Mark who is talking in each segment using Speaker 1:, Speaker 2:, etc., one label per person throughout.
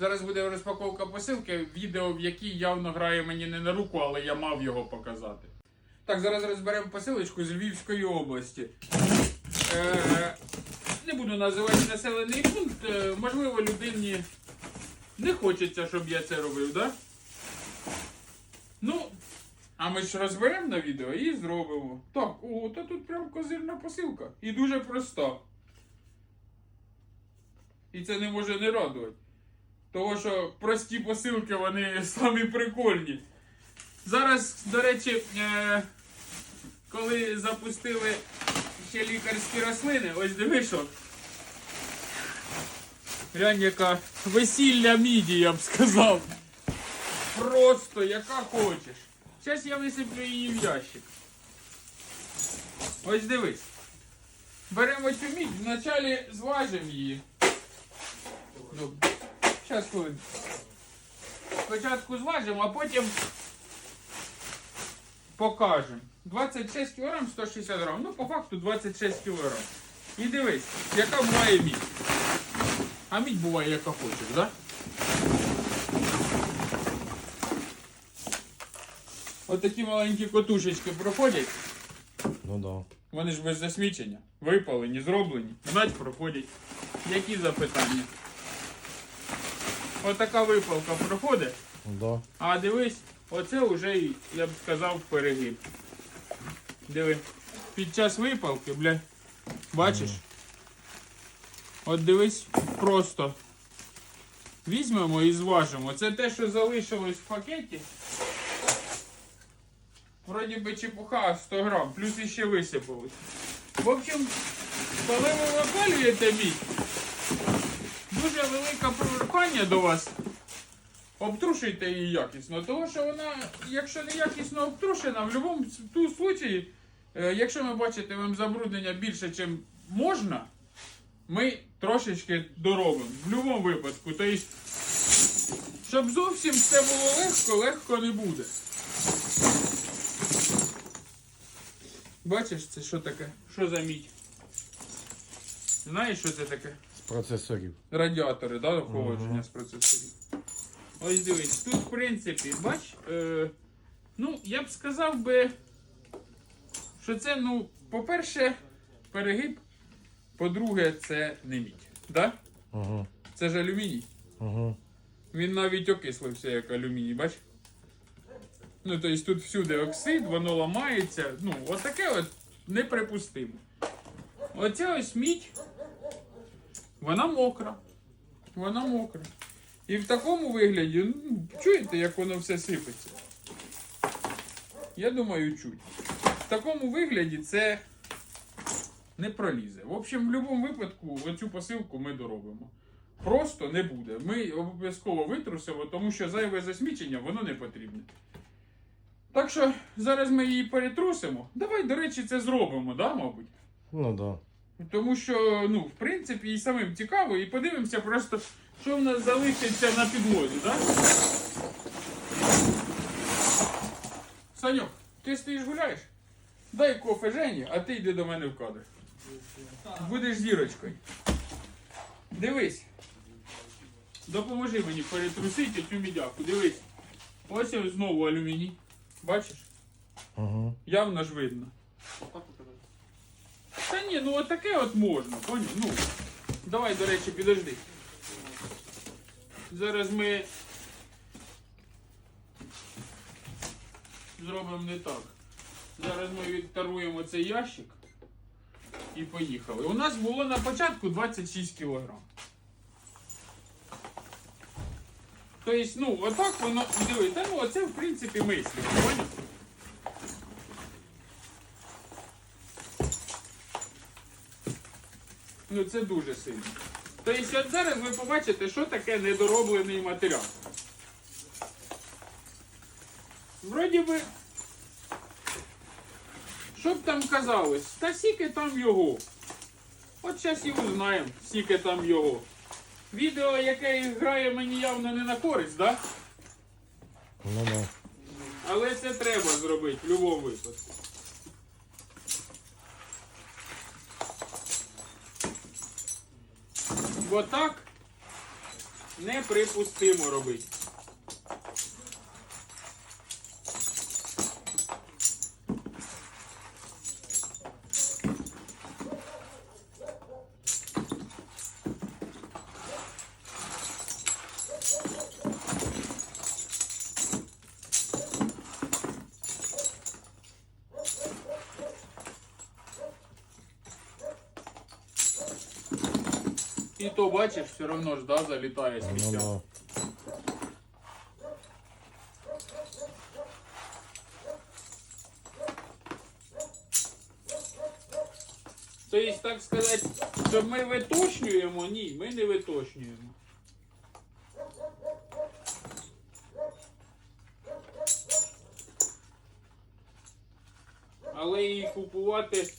Speaker 1: Зараз буде розпаковка посилки, відео, в якій явно грає мені не на руку, але я мав його показати. Так, зараз розберемо посилочку з Львівської області. Е, не буду називати населений пункт. Е, можливо, людині не хочеться, щоб я це робив, да? Ну, а ми ж розберемо на відео і зробимо. Так, о, та тут прям козирна посилка. І дуже проста. І це не може не радувати. Того, що прості посилки, вони самі прикольні. Зараз, до речі, е, коли запустили ще лікарські рослини, ось диви, що. Глянь, яка весілля міді, я б сказав. Просто яка хочеш. Зараз я висиплю її в ящик. Ось дивись. Беремо цю мідь, вначалі зважимо її. Ну, Хвилин. Спочатку зважимо, а потім покажемо. 26 кг 160 грам. Ну, по факту 26 кг. І дивись, яка буває мідь. А мідь буває, яка хочеш, так? Да? От такі маленькі котушечки проходять.
Speaker 2: Ну да.
Speaker 1: Вони ж без засмічення. Випалені, зроблені. Знать проходять. Які запитання? Отака випалка проходить.
Speaker 2: Да.
Speaker 1: А дивись, оце вже, я б сказав, перегиб. Диви. Під час випалки, бля. Бачиш? От дивись, просто. Візьмемо і зважимо. Це те, що залишилось в пакеті. Вроді би чепуха 100 грам, плюс іще висипалось. В общем, коли ви випалюєте мідь, дуже велике прохання до вас. Обтрушуйте її якісно, тому що вона, якщо не якісно обтрушена, в будь-якому случаї, е, якщо ми бачитимемо забруднення більше, ніж можна, ми трошечки доробимо. В будь-якому випадку. Тобто, щоб зовсім все було легко, легко не буде. Бачиш, це що таке? Що за мідь? Знаєш, що це таке?
Speaker 2: Процесорів.
Speaker 1: Радіатори, да, охолодження
Speaker 2: Ага.
Speaker 1: з процесорів. Ось дивись, тут в принципі, бач, е, ну, я б сказав би, що це, ну, по-перше, перегиб, по-друге, це не мідь. Да?
Speaker 2: Угу.
Speaker 1: Це ж алюміній.
Speaker 2: Угу.
Speaker 1: Він навіть окислився як алюміній, бач? Ну, тобто тут всюди оксид, воно ламається. Ну, отаке от неприпустимо. Оця ось мідь, вона мокра. Вона мокра. І в такому вигляді, ну, чуєте, як воно все сипеться? Я думаю, чуть. В такому вигляді це не пролізе. В общем, в будь-якому випадку оцю посилку ми доробимо. Просто не буде. Ми обов'язково витрусимо, тому що зайве засмічення воно не потрібне. Так що зараз ми її перетрусимо. Давай, до речі, це зробимо, да, мабуть?
Speaker 2: Ну да.
Speaker 1: Тому що, ну, в принципі, і самим цікаво, і подивимося просто, що в нас залишиться на підлозі, так? Саньок, ти стоїш гуляєш? Дай кофе Жені, а ти йди до мене в кадр. Будеш зірочкою. Дивись. Допоможи мені перетрусити цю мідяку. Дивись. Ось ось знову алюміній. Бачиш?
Speaker 2: Угу.
Speaker 1: Явно ж видно. Та ні, ну отаке от можна, поняв? Ну, давай, до речі, підожди. Зараз ми зробимо не так. Зараз ми відтаруємо цей ящик і поїхали. У нас було на початку 26 кг. Тобто, ну, отак воно, диви, ну оце в принципі мислі, поняв? Ну це дуже сильно. Тобто от зараз ви побачите, що таке недороблений матеріал. Вроді би, що б там казалось, та сіки там його. От зараз і узнаємо, скільки там його. Відео, яке грає мені явно не на користь, да?
Speaker 2: Ну да.
Speaker 1: Але це треба зробити в будь-якому випадку. Бо так неприпустимо робити. І то бачиш, все одно ж да, залітає
Speaker 2: Ну
Speaker 1: сміття.
Speaker 2: да.
Speaker 1: Тобто, так сказати, щоб ми виточнюємо, ні, ми не виточнюємо. Але і купувати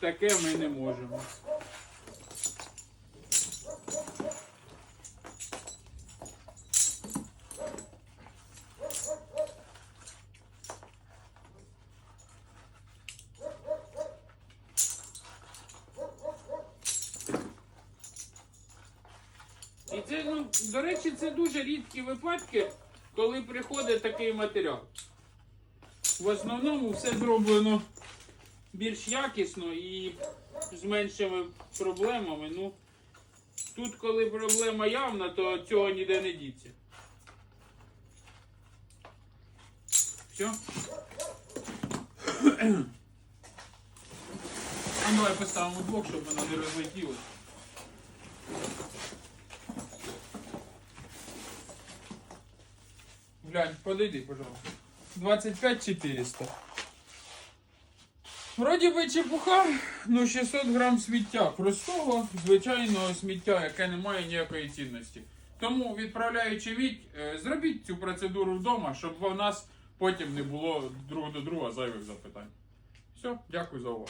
Speaker 1: таке ми не можемо. Це, ну, до речі, це дуже рідкі випадки, коли приходить такий матеріал. В основному все зроблено більш якісно і з меншими проблемами. Ну, тут, коли проблема явна, то цього ніде не діться. Все? А ну, давай поставимо блок, щоб воно не розлетілося. Глянь, подойди, пожалуйста. 25 400. Вроді би чепуха, ну 600 грам сміття. Простого, звичайного сміття, яке не має ніякої цінності. Тому, відправляючи відь, е, зробіть цю процедуру вдома, щоб в нас потім не було друг до друга зайвих запитань. Все, дякую за увагу.